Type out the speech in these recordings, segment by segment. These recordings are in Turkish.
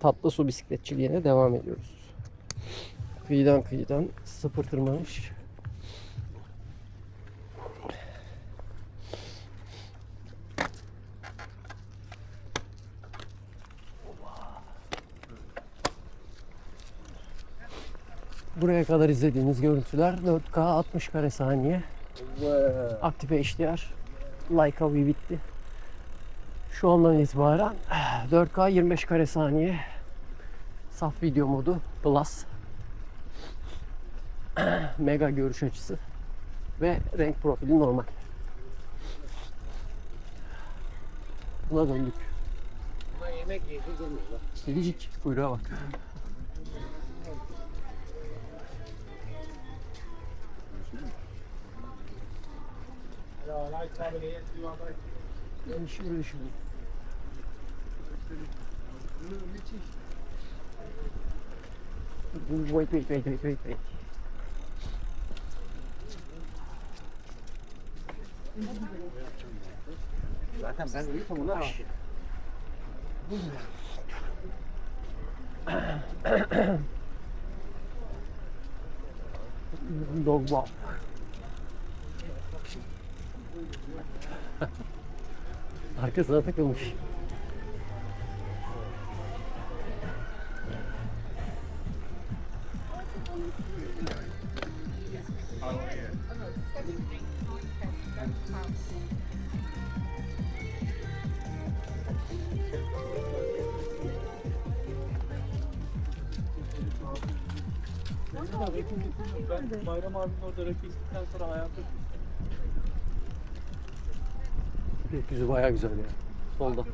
tatlı su bisikletçiliğine devam ediyoruz. Kıyıdan kıyıdan sıfır tırmanış. Buraya kadar izlediğiniz görüntüler 4K 60 kare saniye. Aktif HDR. Leica V bitti. Şu andan itibaren 4K 25 kare saniye. Saf video modu Plus. Mega görüş açısı. Ve renk profili normal. Buna döndük. Buna yemek yedi demiyorlar. Kedicik kuyruğa bak. Ya like tabi ne yetiyor ama. Yani şuraya Vou em frente, frente, frente, frente, frente. Zaten ben uyuyorsam ona rahat. Dog bomb. Arkasına takılmış. Ben Bayram abinin orada rakı içtikten sonra hayatım Gökyüzü bayağı güzel ya. Solda.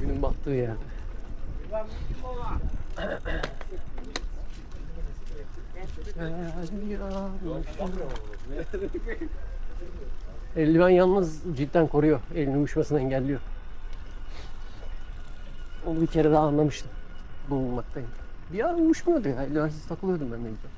Günün battığı yer. Eldiven yalnız cidden koruyor. Elin uyuşmasını engelliyor. Onu bir kere daha anlamıştım. Bulunmaktayım. Bir ara uyuşmuyordu ya. Eldivensiz takılıyordum ben de güzel.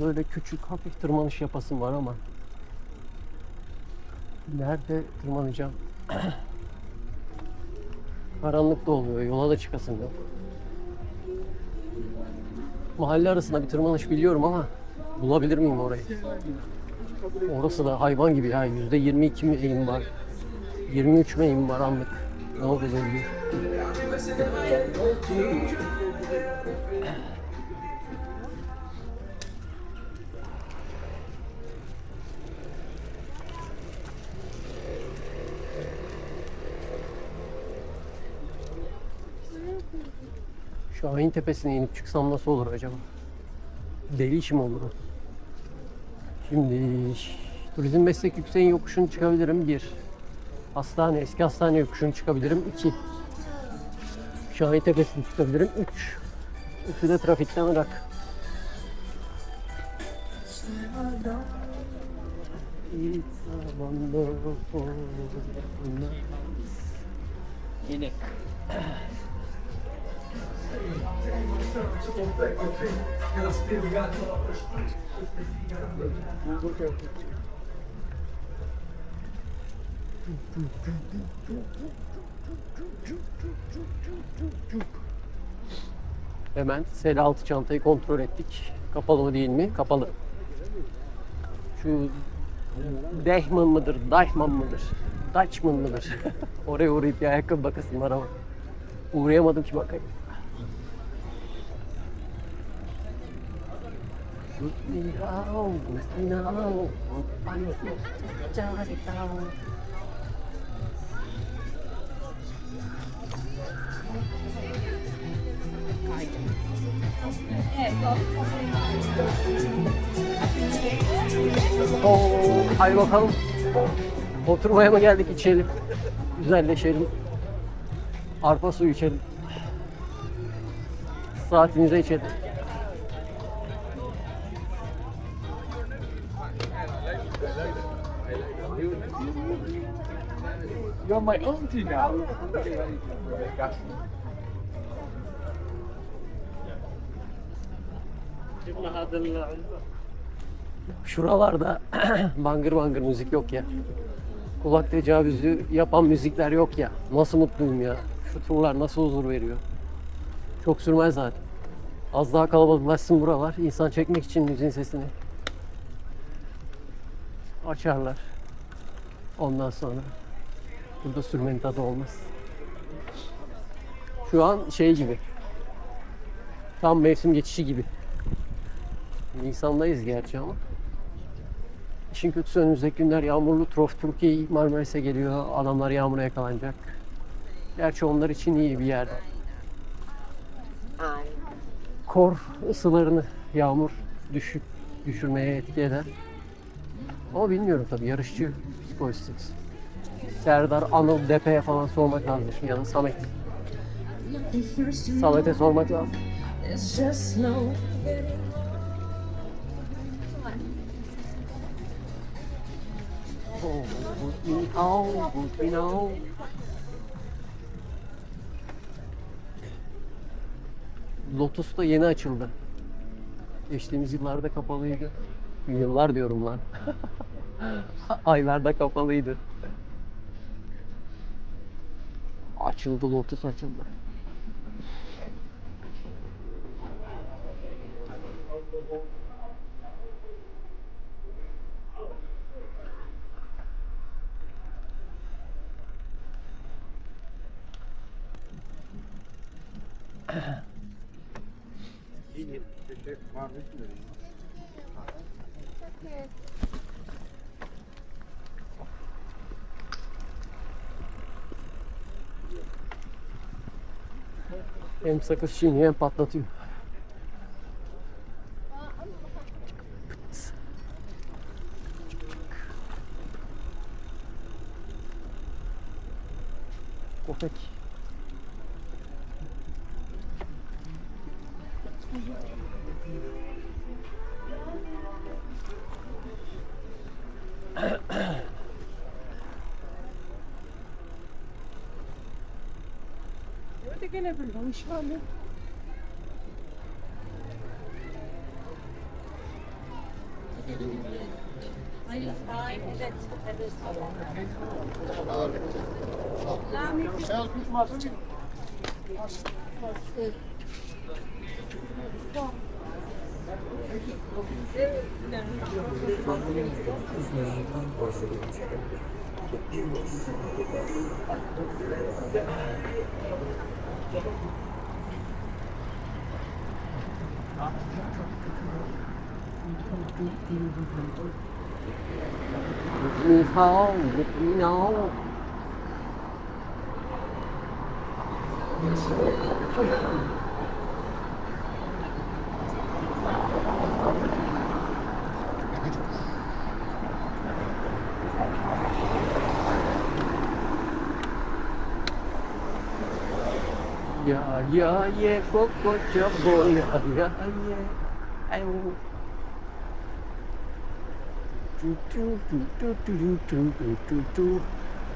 Böyle küçük hafif tırmanış yapasım var ama nerede tırmanacağım? Karanlık da oluyor. Yola da çıkasım yok. Mahalle arasında bir tırmanış biliyorum ama bulabilir miyim orayı? Orası da hayvan gibi ya. Yüzde 22 mi eğim var? 23 mi eğim var anlık? Ne oldu belli? Şahin Tepesi'ne inip çıksam nasıl olur acaba? Deli işim olur. Şimdi turizm meslek yükseğin yokuşunu çıkabilirim bir. Hastane, eski hastane yokuşunu çıkabilirim iki. Şahin Tepesi'ni çıkabilirim üç. Üçü de trafikten ırak. Hemen sel altı çantayı kontrol ettik. Kapalı mı değil mi? Kapalı. Şu Deichmann mıdır? Deichmann mıdır? Dutchman mıdır? Oraya uğrayıp bir ayakkabı bakasım var ama. Uğrayamadım ki bakayım. Shoot me down, I'm just down. Oo, hadi bakalım. Oturmaya mı geldik içelim. Güzelleşelim. Arpa suyu içelim. Saatinize içelim. You're my auntie now. Şuralarda bangır bangır müzik yok ya. Kulak tecavüzü yapan müzikler yok ya. Nasıl mutluyum ya. Şu turlar nasıl huzur veriyor. Çok sürmez zaten. Az daha kalabalıklaşsın buralar. İnsan çekmek için müziğin sesini. Açarlar. Ondan sonra burada sürmenin tadı olmaz. Şu an şey gibi. Tam mevsim geçişi gibi. Nisan'dayız gerçi ama. İşin kötüsü önümüzdeki günler yağmurlu. Trof Türkiye Marmaris'e geliyor. Adamlar yağmura yakalanacak. Gerçi onlar için iyi bir yer. Kor ısılarını yağmur düşük düşürmeye etki eder. Ama bilmiyorum tabii yarışçı psikolojisi. Serdar, Anıl, Depe'ye falan sormak lazım ya da Samet. Samet'e sormak lazım. Lotus da yeni açıldı. Geçtiğimiz yıllarda kapalıydı. Yıllar diyorum lan. Aylarda kapalıydı. Açıldı lotus açıldı. İyi, tek varmış mı? Hem sakız çiğniyor hem patlatıyor. de gelebilirim inşallah. With me home, with me now. Yes. Ya ya ye kokoca boya ya ye. Ay bu.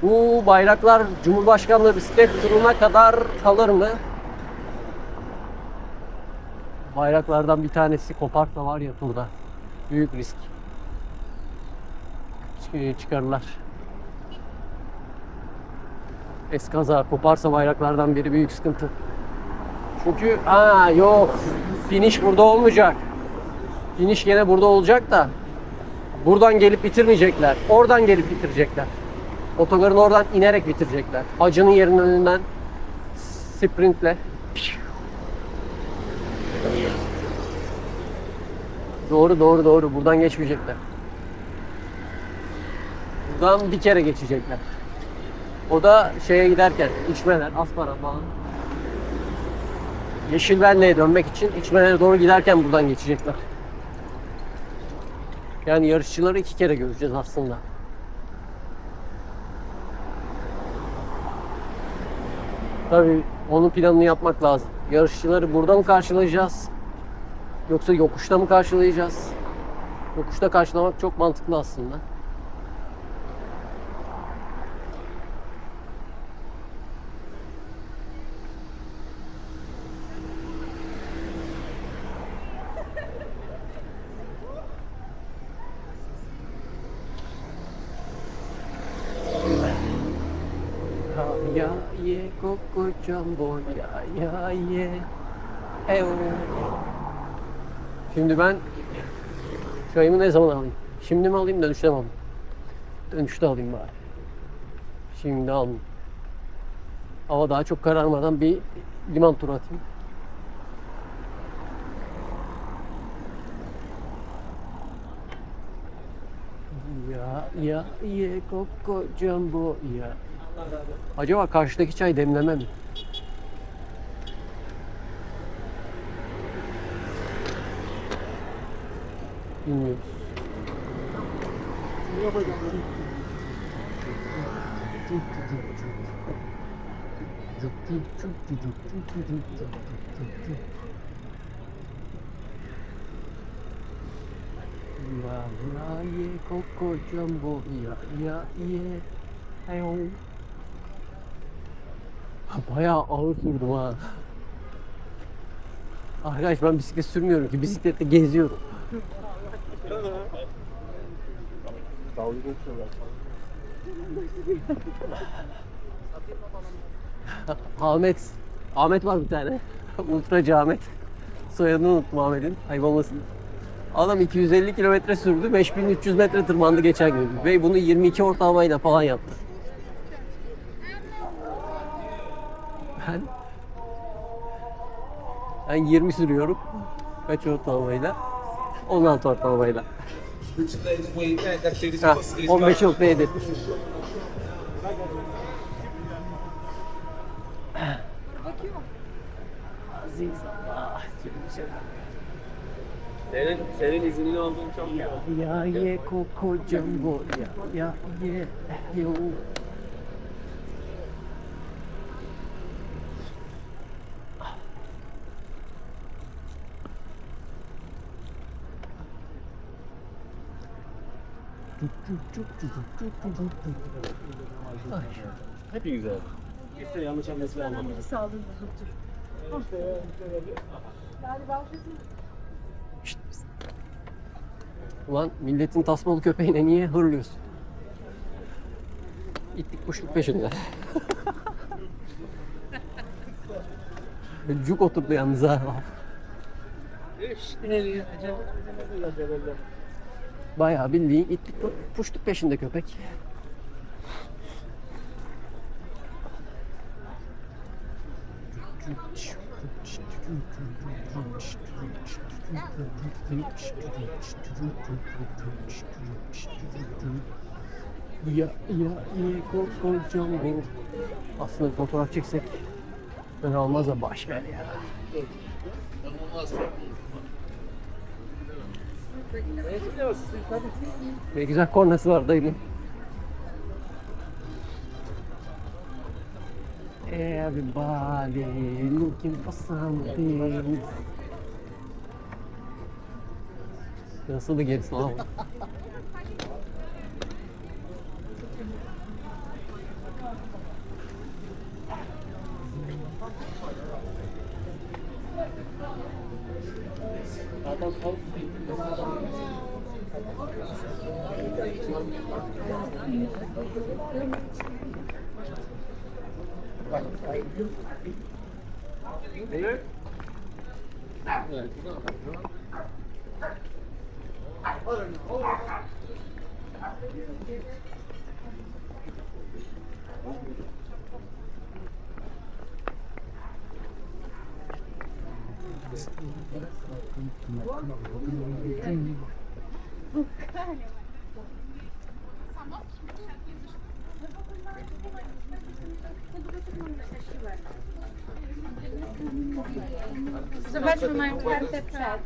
Bu bayraklar Cumhurbaşkanlığı bisiklet turuna kadar kalır mı? Bayraklardan bir tanesi kopartma var ya turda. Büyük risk. Çıkarırlar. Eskaza koparsa bayraklardan biri büyük sıkıntı. Çünkü aa yok finish burada olmayacak. Finish gene burada olacak da buradan gelip bitirmeyecekler. Oradan gelip bitirecekler. Otogarın oradan inerek bitirecekler. Acının yerinin önünden sprintle. Doğru doğru doğru. Buradan geçmeyecekler. Buradan bir kere geçecekler. O da şeye giderken içmeler, aspara falan. Yeşil Benle'ye dönmek için içmelere doğru giderken buradan geçecekler. Yani yarışçıları iki kere göreceğiz aslında. Tabii onun planını yapmak lazım. Yarışçıları burada mı karşılayacağız? Yoksa yokuşta mı karşılayacağız? Yokuşta karşılamak çok mantıklı aslında. Ya ye koko jumbo ya ya ye. Eyo. Şimdi ben çayımı ne zaman alayım? Şimdi mi alayım dönüşte mi alayım? Dönüşte alayım bari. Şimdi almayayım. Hava daha çok kararmadan bir liman turu atayım. Ya ya ye koko jumbo ya. Acaba karşıdaki çay demleme mi? Bilmiyoruz. Ya ya ye koko jumbo ya ya ye Heyo. Bayağı ağır sürdüm ha. Arkadaş ben bisiklet sürmüyorum ki bisiklette geziyorum. Ahmet. Ahmet var bir tane. Ultracı Ahmet. Soyadını unuttum Ahmet'in. Ayıp olmasın. Adam 250 kilometre sürdü. 5300 metre tırmandı geçen gün. Ve bunu 22 ortalamayla falan yaptı. Ben ben 20 sürüyorum. Kaç ortalamayla? 16 ortalamayla. Ha, 15 15.7. Aziz Allah. Senin, senin izinli olduğun çok iyi oldu. Ya ye koko jumbo ya ya ye yo. Ay. Hep güzel. İşte yanlış anlaşılma olmadı. Ulan milletin tasmalı köpeğine niye hırlıyorsun? İttik kuşluk peşinde. Cuk oturdu yalnız ha. Bayağı bildiğin ittik puştuk peşinde köpek. Ya ya ya korkacağım bu. Aslında fotoğraf çeksek ben olmaz da baş ya. Ne güzel kornası var dayımın. Everybody looking for something. Nasıl da gerisi lan? Đấy. Rồi, chúng ta phải Thank you. Zobaczmy, mają kartę przed.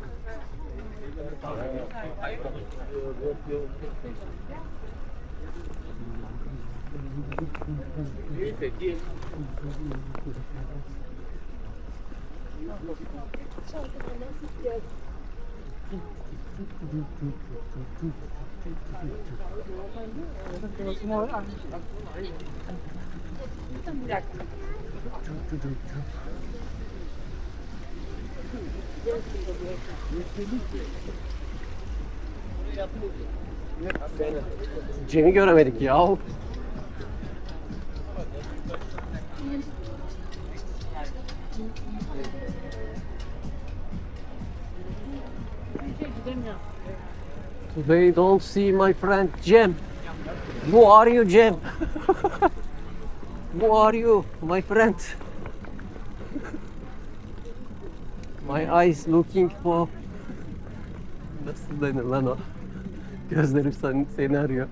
Cem'i göremedik ya. They don't see my friend Cem. Who are you Cem? Who are you my friend? My eyes looking for... Nasıl denir lan o? Gözlerim seni, arıyor.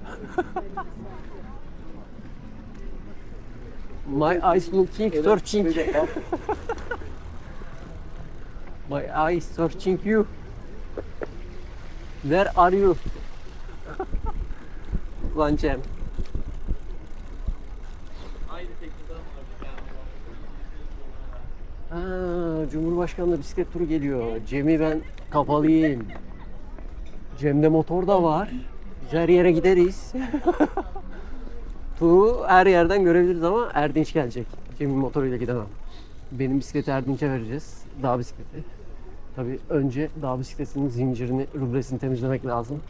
My eyes looking, searching. My eyes searching you. Where are you? Lan Cem. Ha, Cumhurbaşkanlığı bisiklet turu geliyor. Cem'i ben kapalıyım. Cem'de motor da var. Biz her yere gideriz. Turu her yerden görebiliriz ama Erdinç gelecek. Cem'in motoruyla gidemem. Benim bisikleti Erdinç'e vereceğiz. Dağ bisikleti. Tabii önce dağ bisikletinin zincirini, rubresini temizlemek lazım.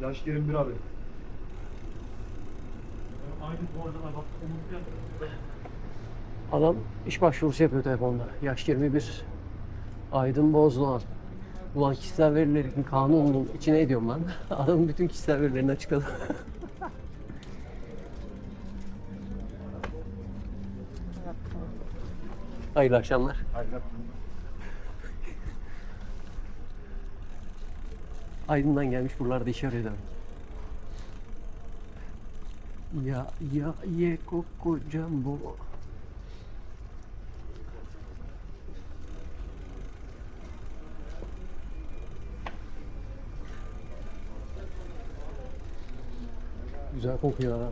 Yaş 21 abi. Adam iş başvurusu yapıyor telefonda. Yaş 21. Aydın Bozdoğan. Ulan kişisel verilerin kanununun içine ediyorum lan. Adamın bütün kişisel verilerini açıkladı. Hayırlı akşamlar. Aydın'dan gelmiş buralarda iş arıyor demek. Ya ya ye koko jumbo. Güzel kokuyor ha.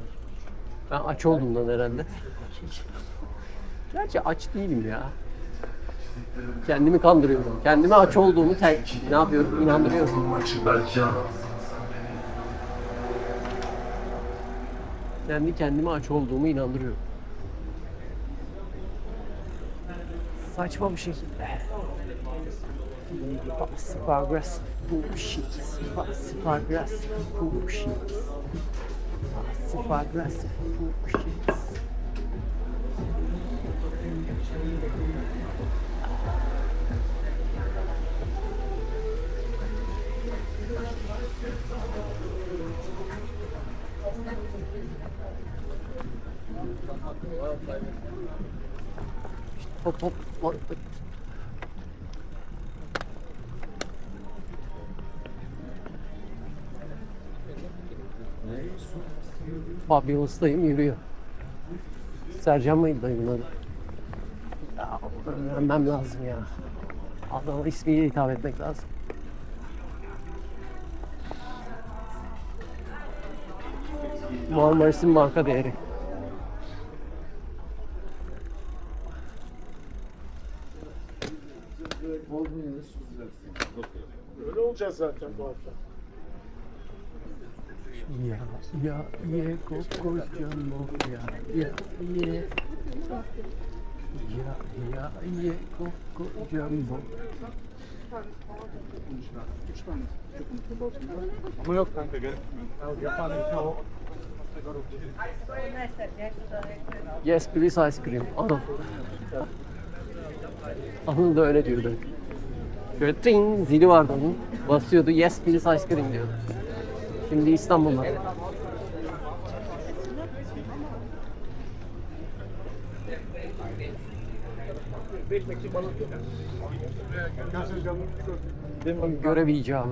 Ben aç olduğumdan herhalde. Gerçi aç değilim ya. Kendimi kandırıyorum. Kendime aç olduğumu tek ne yapıyorum? İnandırıyorum. Kendi kendime aç olduğumu inandırıyorum. Saçma bir şekilde. Passive aggressive bullshit. Passive aggressive bullshit. sofa grass for Christians. Hop, hop, hop. Fabulous'tayım yürüyor. Sercan mıydı dayımın adı? Ya öğrenmem lazım ya. Adama ismiyle hitap etmek lazım. Marmaris'in marka değeri. Öyle olacağız zaten bu akşam. Ya ya ye koko jumbo ya ya ye. Ya ya ye koko jumbo Ama yok kanka gel. Yapan o. Yes please ice cream. Anıl Anıl da öyle diyordu. Şöyle ting zili vardı onun. Basıyordu yes please ice cream diyordu Şimdi İstanbul'da. Gözünüz canlı gördüm. Göremeyeceğim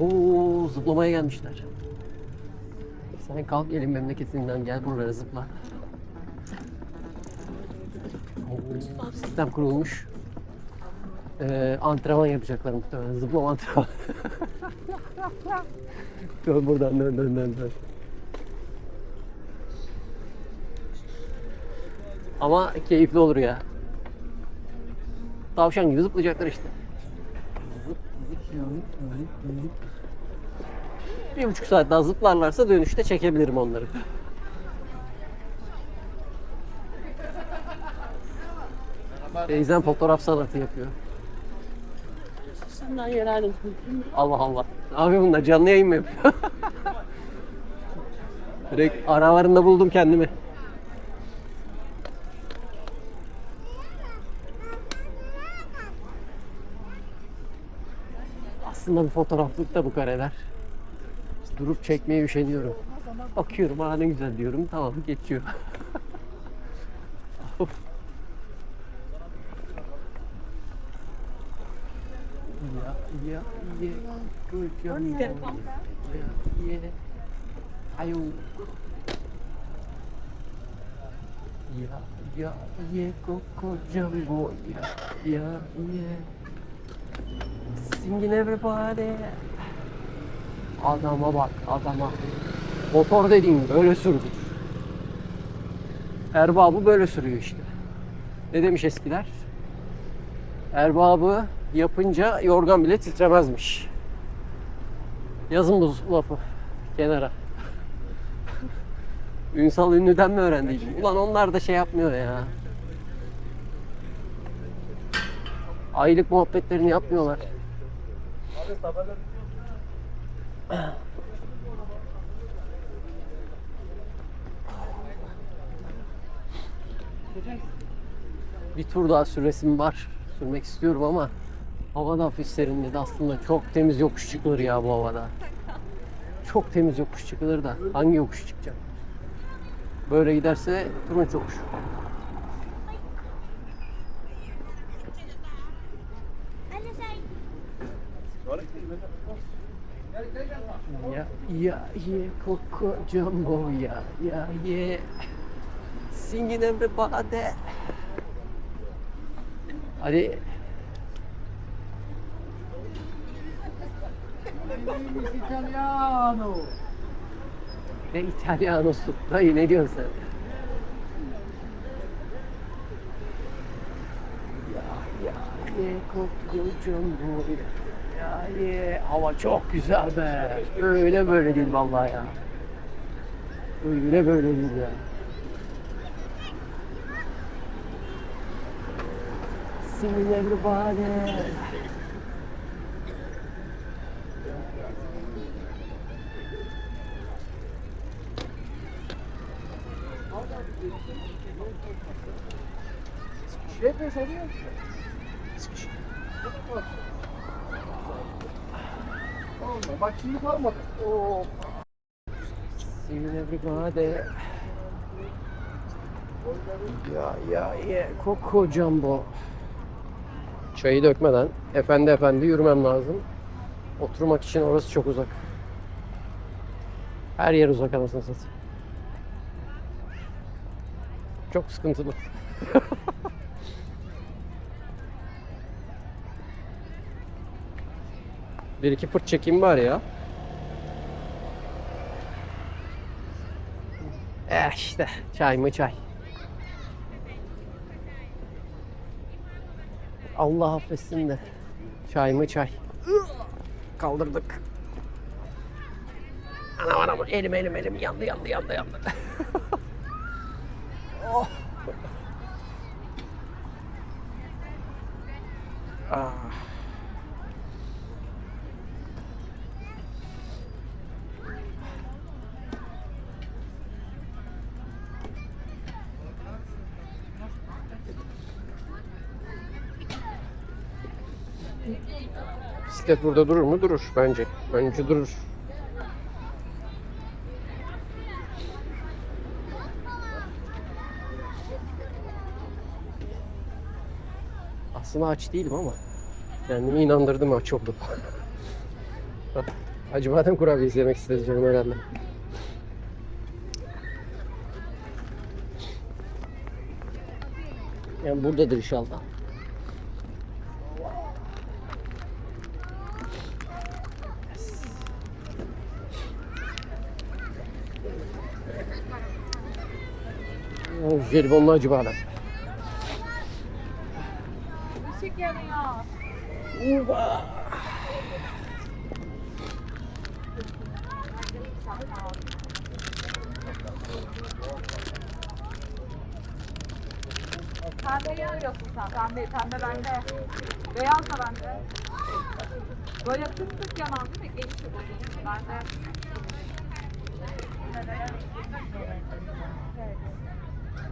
Oo zıplamaya gelmişler. Sen kalk elin memleketinden gel buralara zıpla. Oo, Sistem kurulmuş ee, antrenman yapacaklar muhtemelen. Zıplama antrenman. dön buradan dön dön dön dön. Ama keyifli olur ya. Tavşan gibi zıplayacaklar işte. Bir buçuk saat daha zıplarlarsa dönüşte çekebilirim onları. Teyzem fotoğraf sanatı yapıyor. Allah Allah. Abi bunlar canlı yayın mı yapıyor? Direkt aralarında buldum kendimi. Aslında bir fotoğraflık da bu kareler. Durup çekmeye üşeniyorum. Bakıyorum aa ne güzel diyorum tamam geçiyor. Of. Ya ya ye kocam ya ye ayo ya ya ye kocam ya ya ye singing everybody adama bak adama motor dediğin böyle sürdür erbabı böyle sürüyor işte ne demiş eskiler erbabı yapınca yorgan bile titremezmiş. Yazın bu lafı kenara. Ünsal Ünlü'den mi öğrendiydim? Ulan onlar da şey yapmıyor ya. Aylık muhabbetlerini yapmıyorlar. Bir tur daha süresim var. Sürmek istiyorum ama hava da hafif serinledi. Aslında çok temiz yokuş çıkılır ya bu havada. Çok temiz yokuş çıkılır da hangi yokuş çıkacağım? Böyle giderse turunç yokuş. Ya ya ye koko jumbo ya ya ye singing everybody. Hadi Italiano. ne İtalyanosu? Dayı ne diyorsun sen? Ya ya ye koko jumbo ya ye hava çok güzel be. Öyle böyle değil vallahi ya. Öyle böyle değil ya. Singing everybody. Şefe soruyor. Olma. Bak şimdi kalmadı. Oo. Singing everybody. Ya ya ye koko jumbo. Çayı dökmeden efendi efendi yürümem lazım. Oturmak için orası çok uzak. Her yer uzak anasını satayım. Çok sıkıntılı. Bir iki fırt çekeyim var ya. Eh işte çay mı çay. Allah affetsin de. Çay mı çay. Kaldırdık. Anam anam elim elim elim yandı yandı yandı yandı. oh. Bisiklet burada durur mu? Durur bence. Bence durur. Aslında aç değilim ama kendimi inandırdım aç oldum. Acı badem kurabiyesi yemek isteyeceğim herhalde. Yani buradadır inşallah. Jelibonlu acı badem. Işık yanıyor. Pembeyi arıyorsun sen. Pembe, pembe bende. Beyaz da bende. Böyle tık tık yanan değil mi? Geniş oluyor.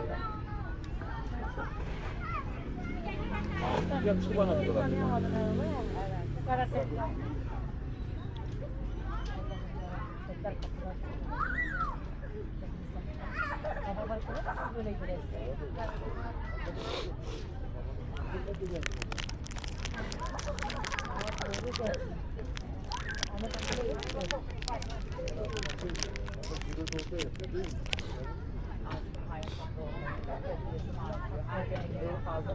de telefon beklemişlerdim. Dediler. Yakıştı bana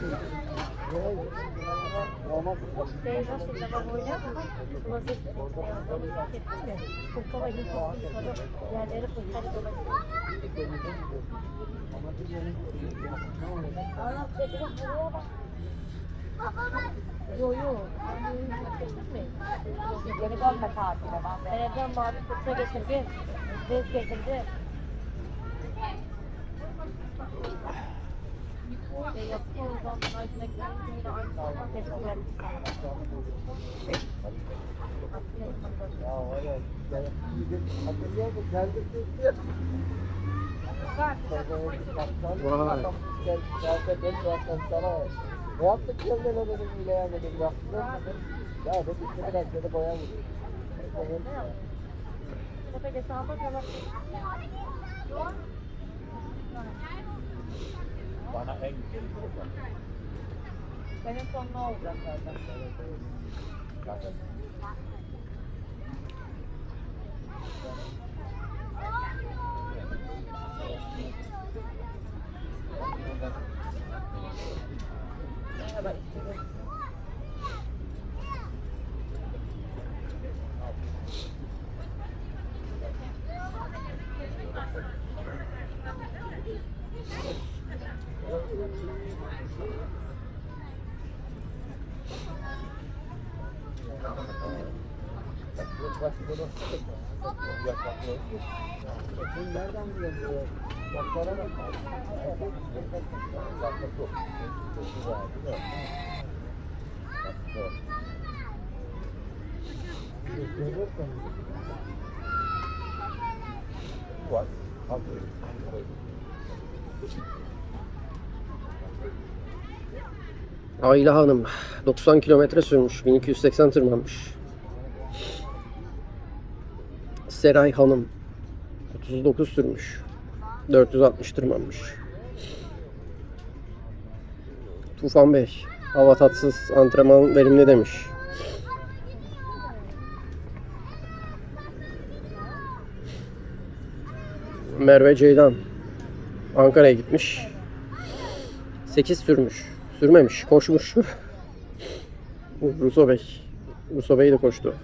diyorlar. Yo yo. Yeni bomba tatile ben. Televizyon mavi fırça getirdi. Bez getirdi. Tepkiler. Ne yaptık kendine dedim bile ya dedim dedim. Ya dedim ki biraz dedi boya vurdu. Tepede sağda kalan. Bana en güzeli bu. Benim son ne olacak zaten? Sen Ayla Hanım 90 kilometre sürmüş. 1280 tırmanmış. Seray Hanım 39 sürmüş. 460 tırmanmış. Tufan Bey hava tatsız antrenman verimli demiş. Merve Ceylan Ankara'ya gitmiş. 8 sürmüş. Sürmemiş, koşmuş. Ruso Bey. Ruso Bey de koştu.